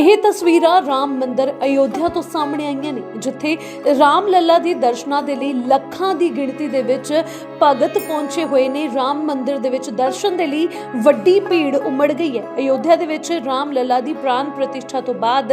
ਇਹ ਤਸਵੀਰਾਂ ਰਾਮ ਮੰਦਰ ਅਯੋਧਿਆ ਤੋਂ ਸਾਹਮਣੇ ਆਈਆਂ ਨੇ, ਜਿੱਥੇ ਰਾਮ ਲੱਲਾ ਦੀ ਦਰਸ਼ਨਾਂ ਦੇ ਲਈ ਲੱਖਾਂ ਦੀ ਗਿਣਤੀ ਦੇ ਵਿੱਚ ਭਗਤ ਪਹੁੰਚੇ ਹੋਏ ਨੇ। ਰਾਮ ਮੰਦਰ ਦੇ ਵਿੱਚ ਦਰਸ਼ਨ ਦੇ ਲਈ ਵੱਡੀ ਭੀੜ ਉਮੜ ਗਈ ਹੈ। ਅਯੋਧਿਆ ਦੇ ਵਿੱਚ ਰਾਮ ਲੱਲਾ ਦੀ ਪ੍ਰਾਨ ਪ੍ਰਤਿਸ਼ਠਾ ਤੋਂ ਬਾਅਦ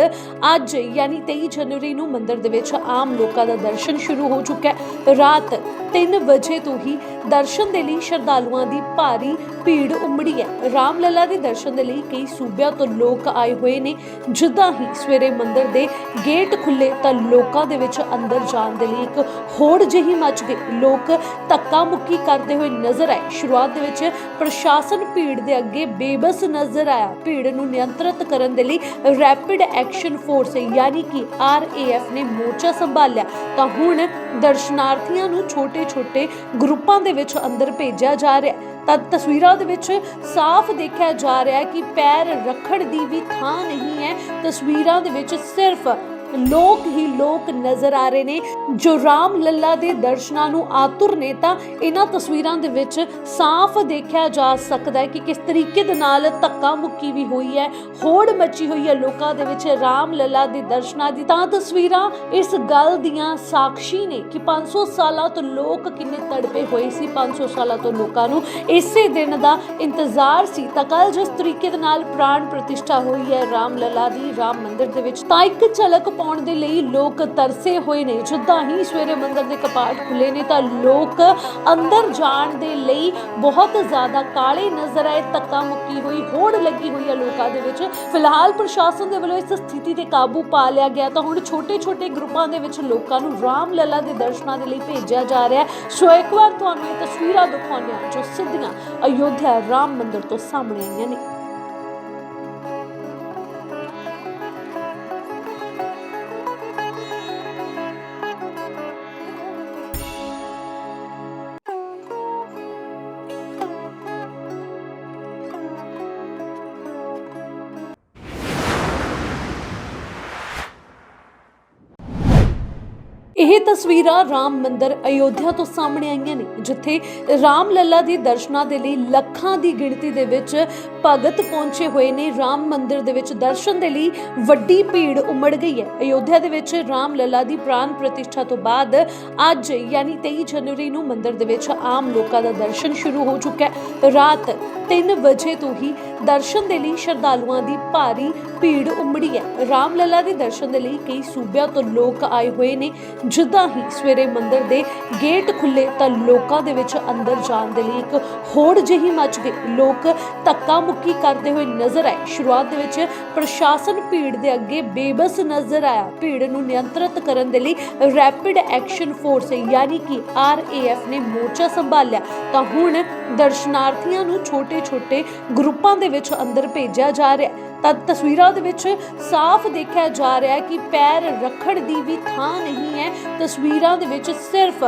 ਅੱਜ, ਯਾਨੀ 23 ਜਨਵਰੀ ਨੂੰ ਮੰਦਿਰ ਦੇ ਵਿੱਚ ਆਮ ਲੋਕਾਂ ਦਾ ਦਰਸ਼ਨ ਸ਼ੁਰੂ ਹੋ ਚੁੱਕਾ ਹੈ। ਰਾਤ 3 ਵਜੇ ਤੋਂ ਹੀ ਦਰਸ਼ਨ ਦੇ ਲਈ ਸ਼ਰਧਾਲੂਆਂ ਦੀ ਭਾਰੀ ਭੀੜ ਉਮੜੀ ਹੈ। ਰਾਮ ਲੱਲਾ ਦੇ ਦਰਸ਼ਨ ਦੇ ਲਈ ਕਈ ਸੂਬਿਆਂ ਤੋਂ ਲੋਕ ਆਏ ਹੋਏ ਨੇ ਜਿੱਦਾਂ ਹੀ ਸਵੇਰੇ ਮੰਦਿਰ ਦੇ ਗੇਟ ਖੁੱਲੇ ਤਾਂ ਲੋਕਾਂ ਦੇ ਵਿੱਚ ਅੰਦਰ ਜਾਣ ਦੇ ਲਈ ਇੱਕ ਹੋੜ ਜਿਹੀ ਮਚ ਗਈ। ਲੋਕ ਧੱਕਾ ਮੁੱਕੀ ਕਰਦੇ ਹੋਏ ਨਜ਼ਰ ਆਏ। ਸ਼ੁਰੂਆਤ ਦੇ ਵਿੱਚ ਪ੍ਰਸ਼ਾਸਨ ਭੀੜ ਦੇ ਅੱਗੇ ਬੇਬਸ ਨਜ਼ਰ ਆਇਆ। ਭੀੜ ਨੂੰ ਨਿਯੰਤਰਿਤ ਕਰਨ ਦੇ ਲਈ ਰੈਪਿਡ ਐਕਸ਼ਨ ਫੋਰਸ ਯਾਨੀ ਕਿ ਆਰਏਐਫ ਨੇ ਮੋਰਚਾ ਸੰਭਾਲਿਆ। ਤਾਂ ਹੁਣ ਦਰਸ਼ਨਾਰਥੀਆਂ ਨੂੰ ਛੋਟੇ-ਛੋਟੇ ਗਰੁੱਪਾਂ ਦੇ ਵਿੱਚ ਅੰਦਰ ਭੇਜਿਆ ਜਾ ਰਿਹਾ ਤਾਂ ਤਸਵੀਰਾਂ ਦੇ ਵਿੱਚ ਸਾਫ਼ ਦੇਖਿਆ ਜਾ ਰਿਹਾ ਹੈ ਕਿ ਪੈਰ ਰੱਖਣ ਦੀ ਵੀ ਥਾਂ ਨਹੀਂ ਹੈ। ਤਸਵੀਰਾਂ ਦੇ ਵਿੱਚ ਸਿਰਫ ਲੋਕ ਹੀ ਲੋਕ ਨਜ਼ਰ ਆ ਰਹੇ ਨੇ। ਜੋ ਰਾਮ ਲੱਲਾ ਦੇ ਦਰਸ਼ਨਾਂ ਨੂੰ ਆਤੁਰ ਨੇ ਤਾਂ ਇਹਨਾਂ ਤਸਵੀਰਾਂ ਦੇ ਵਿੱਚ ਸਾਫ਼ ਦੇਖਿਆ ਜਾ ਸਕਦਾ ਹੈ ਕਿ ਕਿਸ ਤਰੀਕੇ ਦੇ ਨਾਲ ਧੱਕਾ ਮੁੱਕੀ ਵੀ ਹੋਈ ਹੈ, ਹੋੜ ਮੱਚੀ ਹੋਈ ਹੈ ਲੋਕਾਂ ਦੇ ਵਿੱਚ ਰਾਮ ਲੱਲਾ ਦੇ ਦਰਸ਼ਨਾਂ ਦੀ। ਤਾਂ ਤਸਵੀਰਾਂ ਇਸ ਗੱਲ ਦੀਆਂ ਸਾਖੀ ਨੇ ਕਿ 500 ਸਾਲਾਂ ਤੋਂ ਲੋਕ ਕਿੰਨੇ ਤੜਪੇ ਹੋਏ ਸੀ 500 ਸਾਲਾਂ ਤੋਂ ਲੋਕਾਂ ਨੂੰ। ਇਸੇ ਦਿਨ ਦਾ ਇੰਤਜ਼ਾਰ ਸੀ। ਤਾਂ ਕੱਲ ਜਿਸ ਤਰੀਕੇ ਦੇ ਨਾਲ ਪ੍ਰਾਣ ਪ੍ਰਤਿਸ਼ਠਾ ਹੋਈ ਹੈ ਰਾਮ ਲੱਲਾ ਦੀ, ਰਾਮ ਮੰਦਿਰ ਦੇ ਵਿੱਚ, ਤਾਂ ਇੱਕ ਝਲਕ ਪਾਉਣ ਦੇ ਲਈ ਲੋਕ ਤਰਸੇ ਹੋਏ ਨੇ। ਜਿੱਦਾਂ ਹੀ ਸਵੇਰੇ ਮੰਦਿਰ ਦੇ ਕਪਾਟ ਖੁੱਲੇ ਨੇ ਤਾਂ ਲੋਕ ਅੰਦਰ ਜਾਣ ਦੇ ਲਈ ਬਹੁਤ ਜ਼ਿਆਦਾ ਕਾਲੇ ਨਜ਼ਰ ਆਏ। ਧੱਕਾ ਮੁੱਕੀ ਹੋਈ, ਹੋੜ ਲੱਗੀ ਹੋਈ ਹੈ ਲੋਕਾਂ ਦੇ ਵਿੱਚ। ਫਿਲਹਾਲ ਪ੍ਰਸ਼ਾਸਨ ਦੇ ਵੱਲੋਂ ਇਸ ਸਥਿਤੀ ਤੇ ਕਾਬੂ ਪਾ ਲਿਆ ਗਿਆ। ਤਾਂ ਹੁਣ ਛੋਟੇ-ਛੋਟੇ ਗਰੁੱਪਾਂ ਦੇ ਵਿੱਚ ਲੋਕਾਂ ਨੂੰ ਰਾਮ ਲੱਲਾ ਦੇ ਦਰਸ਼ਨਾਂ ਦੇ ਲਈ ਭੇਜਿਆ ਜਾ ਰਿਹਾ ਹੈ। ਸੋ ਇੱਕ ਵਾਰ ਤੁਹਾਨੂੰ ਇਹ ਤਸਵੀਰਾਂ ਦਿਖਾਉਂਦੇ ਹਾਂ ਜੋ ਸਿੱਧੀਆਂ ਅਯੋਧਿਆ ਰਾਮ ਮੰਦਿਰ ਤੋਂ ਸਾਹਮਣੇ ਆਈਆਂ ਨੇ। ਇਹ ਤਸਵੀਰਾਂ ਰਾਮ ਮੰਦਰ ਅਯੋਧਿਆ ਤੋਂ ਸਾਹਮਣੇ ਆਈਆਂ ਨੇ, ਜਿੱਥੇ ਰਾਮ ਲੱਲਾ ਦੇ ਦਰਸ਼ਨਾਂ ਦੇ ਲਈ ਲੱਖਾਂ ਦੀ ਗਿਣਤੀ ਦੇ ਵਿੱਚ ਭਗਤ ਪਹੁੰਚੇ ਹੋਏ ਨੇ। ਰਾਮ ਮੰਦਰ ਦੇ ਵਿੱਚ ਦਰਸ਼ਨ ਦੇ ਲਈ ਵੱਡੀ ਭੀੜ ਉਮੜ ਗਈ ਹੈ। ਅਯੋਧਿਆ ਦੇ ਵਿੱਚ ਰਾਮ ਲੱਲਾ ਦੀ ਪ੍ਰਾਨ ਪ੍ਰਤਿਸ਼ਠਾ ਤੋਂ ਬਾਅਦ ਅੱਜ, ਯਾਨੀ 23 ਜਨਵਰੀ ਨੂੰ ਮੰਦਰ ਦੇ ਵਿੱਚ ਆਮ ਲੋਕਾਂ ਦਾ ਦਰਸ਼ਨ ਸ਼ੁਰੂ ਹੋ ਚੁੱਕਾ ਹੈ। ਰਾਤ 3 ਵਜੇ ਤੋਂ ਹੀ ਦਰਸ਼ਨ ਦੇ ਲਈ ਸ਼ਰਧਾਲੂਆਂ ਦੀ ਭਾਰੀ ਭੀੜ ਉਮੜੀ ਹੈ। ਰਾਮ ਦੇ ਦਰਸ਼ਨ ਦੇ ਲਈ ਕਈ ਸੂਬਿਆਂ ਤੋਂ ਲੋਕ ਆਏ ਹੋਏ ਨੇ। ਜਿੱਦਾਂ ਹੀ ਸਵੇਰੇ ਮੰਦਿਰ ਦੇ ਗੇਟ ਖੁੱਲੇ ਤਾਂ ਲੋਕਾਂ ਦੇ ਵਿੱਚ ਅੰਦਰ ਜਾਣ ਦੇ ਲਈ ਇੱਕ ਹੋੜ ਜਿਹੀ ਮਚ ਗਈ। ਲੋਕ ਧੱਕਾ ਮੁੱਕੀ ਕਰਦੇ ਹੋਏ ਨਜ਼ਰ ਆਏ। ਸ਼ੁਰੂਆਤ ਦੇ ਵਿੱਚ ਪ੍ਰਸ਼ਾਸਨ ਭੀੜ ਦੇ ਅੱਗੇ ਬੇਬਸ ਨਜ਼ਰ ਆਇਆ। ਭੀੜ ਨੂੰ ਨਿਯੰਤਰਿਤ ਕਰਨ ਦੇ ਲਈ ਰੈਪਿਡ ਐਕਸ਼ਨ ਫੋਰਸ ਯਾਨੀ ਕਿ ਆਰਏਐਫ ਨੇ ਮੋਰਚਾ ਸੰਭਾਲਿਆ। ਤਾਂ ਹੁਣ ਦਰਸ਼ਨਾਰਥੀਆਂ ਨੂੰ ਛੋਟੇ ਛੋਟੇ ਗਰੁੱਪਾਂ ਦੇ ਵਿੱਚ ਅੰਦਰ ਭੇਜਿਆ ਜਾ ਰਿਹਾ ਤਾਂ ਤਸਵੀਰਾਂ ਦੇ ਵਿੱਚ ਸਾਫ਼ ਦੇਖਿਆ ਜਾ ਰਿਹਾ ਹੈ ਕਿ ਪੈਰ ਰੱਖਣ ਦੀ ਵੀ ਥਾਂ ਨਹੀਂ ਹੈ। ਤਸਵੀਰਾਂ ਦੇ ਵਿੱਚ ਸਿਰਫ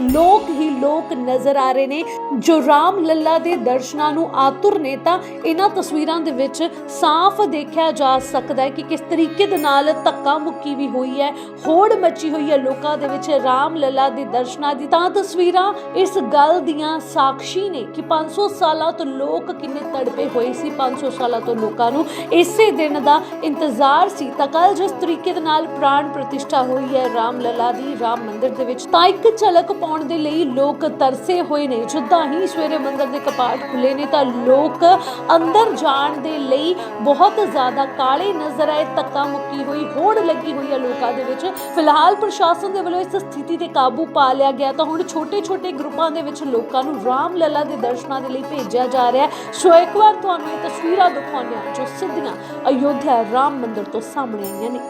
ਲੋਕ ਹੀ ਲੋਕ ਨਜ਼ਰ ਆ ਰਹੇ ਨੇ। ਜੋ ਰਾਮ ਲੱਲਾ ਦੇ ਦਰਸ਼ਨਾਂ ਨੂੰ ਆਤੁਰ ਨੇ ਤਾਂ ਇਹਨਾਂ ਤਸਵੀਰਾਂ ਦੇ ਵਿੱਚ ਸਾਫ਼ ਦੇਖਿਆ ਜਾ ਸਕਦਾ ਹੈ ਕਿ ਕਿਸ ਤਰੀਕੇ ਦੇ ਨਾਲ ਧੱਕਾ ਮੁੱਕੀ ਵੀ ਹੋਈ ਹੈ, ਹੋੜ ਮੱਚੀ ਹੋਈ ਹੈ ਲੋਕਾਂ ਦੇ ਵਿੱਚ ਰਾਮ ਲੱਲਾ ਦੇ ਦਰਸ਼ਨਾਂ ਦੀ। ਤਾਂ ਤਸਵੀਰਾਂ ਇਸ ਗੱਲ ਦੀਆਂ ਸਾਖੀ ਨੇ ਕਿ 500 ਸਾਲਾਂ ਤੋਂ ਲੋਕ ਕਿੰਨੇ ਤੜਪੇ ਹੋਏ ਸੀ 500 ਸਾਲਾਂ ਤੋਂ ਲੋਕਾਂ ਨੂੰ। ਇਸੇ ਦਿਨ ਦਾ ਇੰਤਜ਼ਾਰ ਸੀ। ਤਾਂ ਕੱਲ ਜਿਸ ਤਰੀਕੇ ਦੇ ਨਾਲ ਪ੍ਰਾਣ ਪ੍ਰਤਿਸ਼ਠਾ ਹੋਈ ਹੈ ਰਾਮ ਲੱਲਾ ਦੀ ਰਾਮ ਮੰਦਿਰ ਦੇ ਵਿੱਚ, ਤਾਂ ਇੱਕ ਝਲਕ ਪਾਉਣ ਦੇ ਲਈ ਲੋਕ ਤਰਸੇ ਹੋਏ ਨੇ। ਜਿੱਦਾਂ ਹੀ ਸਵੇਰੇ ਮੰਦਿਰ ਦੇ ਕਪਾਟ ਖੁੱਲੇ ਨੇ, ਤਾਂ ਲੋਕ ਅੰਦਰ ਜਾਣ ਦੇ ਲਈ ਬਹੁਤ ਜ਼ਿਆਦਾ ਕਾਲੇ ਨਜ਼ਰ ਆਏ, ਧੱਕਾ ਮੁੱਕੀ ਹੋਈ, ਹੋੜ ਲੱਗੀ ਹੋਈ ਹੈ ਲੋਕਾਂ ਦੇ ਵਿੱਚ। ਫਿਲਹਾਲ ਪ੍ਰਸ਼ਾਸਨ ਦੇ ਵੱਲੋਂ ਇਸ ਸਥਿਤੀ ਤੇ ਕਾਬੂ ਪਾ ਲਿਆ ਗਿਆ। ਤਾਂ ਹੁਣ ਛੋਟੇ-ਛੋਟੇ ਗਰੁੱਪਾਂ ਦੇ ਵਿੱਚ ਲੋਕਾਂ ਨੂੰ ਰਾਮ ਲੱਲਾ ਦੇ ਦਰਸ਼ਨਾਂ ਦੇ ਲਈ ਭੇਜਿਆ ਜਾ ਰਿਹਾ ਹੈ। ਸੋ ਇੱਕ ਵਾਰ ਤੁਹਾਨੂੰ ਇਹ ਤਸਵੀਰਾਂ ਦਿਖਾਉਂਦੇ ਹਾਂ ਜੋ ਸਿੱਧੀਆਂ ਅਯੋਧਿਆ ਰਾਮ ਮੰਦਿਰ ਤੋਂ ਸਾਹਮਣੇ ਆਈਆਂ ਨੇ।